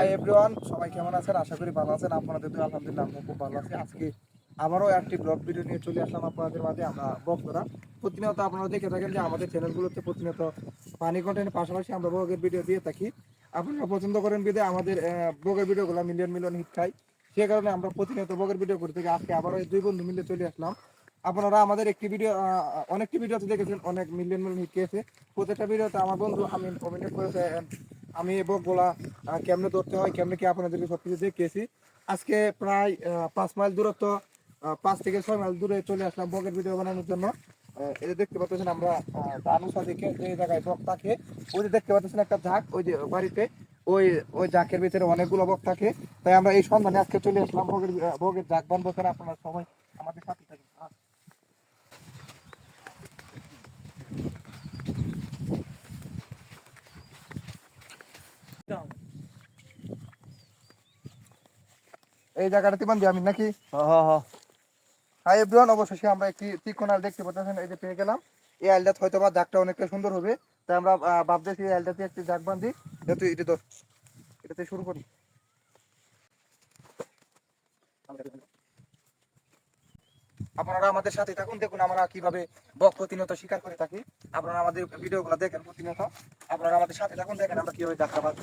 Hi everyone সবাই কেমন আছেন? আশা করি ভালো আছেন। আপনাদের তো আলহামদুলিল্লাহ আমরা খুব ভালো আছি। আজকে আবারও একটি ব্লগ ভিডিও নিয়ে চলে আসলাম আপনাদের মাঝে। আমরা বক্তরা প্রতিনিয়ত আপনারা দেখে থাকেন যে আমাদের চ্যানেলগুলোতে প্রতিনিয়ত পানি কন্টেন্টের পাশাপাশি আমরা ব্লগের ভিডিও দিয়ে থাকি। আপনারা পছন্দ করেন বিদে আমাদের ব্লগের ভিডিওগুলো মিলিয়ন মিলিয়ন হিট খায়। সে কারণে আমরা প্রতিনিয়ত ব্লগের ভিডিও করে। থাকি আজকে আবারও দুই বন্ধু মিলে চলে আসলাম। আপনারা আমাদের একটি ভিডিও অনেকটি ভিডিওতে দেখেছেন। অনেক মিলিয়ন মিলিয়ন হিট খেয়েছে। প্রত্যেকটা ভিডিওতে আমার বন্ধু আমি কমেন্ট করেছে। আমি এই বকগুলা কেমনে ধরতে হয় কেমনে কি আপনাদেরকে সব কিছু দেখিয়েছি। আজকে প্রায় পাঁচ মাইল দূরত্ব পাঁচ থেকে ছয় মাইল দূরে চলে আসলাম বকের ভিডিও বানানোর জন্য। যে দেখতে পাচ্ছেন আমরা দানুসা দিকে যে জায়গায় বক থাকে ওই যে দেখতে পাচ্ছেন একটা ঝাঁক ওই যে বাড়িতে ওই ওই ঝাঁকের ভিতরে অনেকগুলো বক থাকে। তাই আমরা এই সন্ধানে আজকে চলে আসলাম আহ, বকের ঝাঁক বানবো আপনারা সবাই আমাদের সাথে থাকেন এই জায়গাটাতে বান্ধি আমি নাকি? হাই এভরিওয়ান অবশেষে আমরা একটি তীক্ষণাল দেখতে পাচ্ছেন এই যে পেয়ে গেলাম। এই আলটা হয়তো বা দাগটা অনেকটা সুন্দর হবে তাই আমরা ভাবতেছি এই আলটাতে একটি দাগ বান্ধি যেহেতু এটি ধর এটাতে শুরু করি। আপনারা আমাদের সাথে থাকুন দেখুন আমরা কীভাবে বক প্রতিনিয়ত শিকার করে থাকি। আপনারা আমাদের ভিডিওগুলো দেখেন প্রতিনিয়ত। আপনারা আমাদের সাথে থাকুন দেখেন আমরা কীভাবে দাগটা বাঁধি।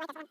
Gracias.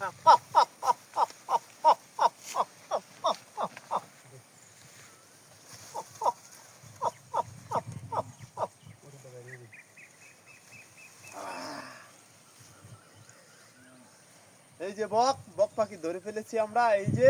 এই যে বক বক পাখি ধরে ফেলেছি আমরা এই যে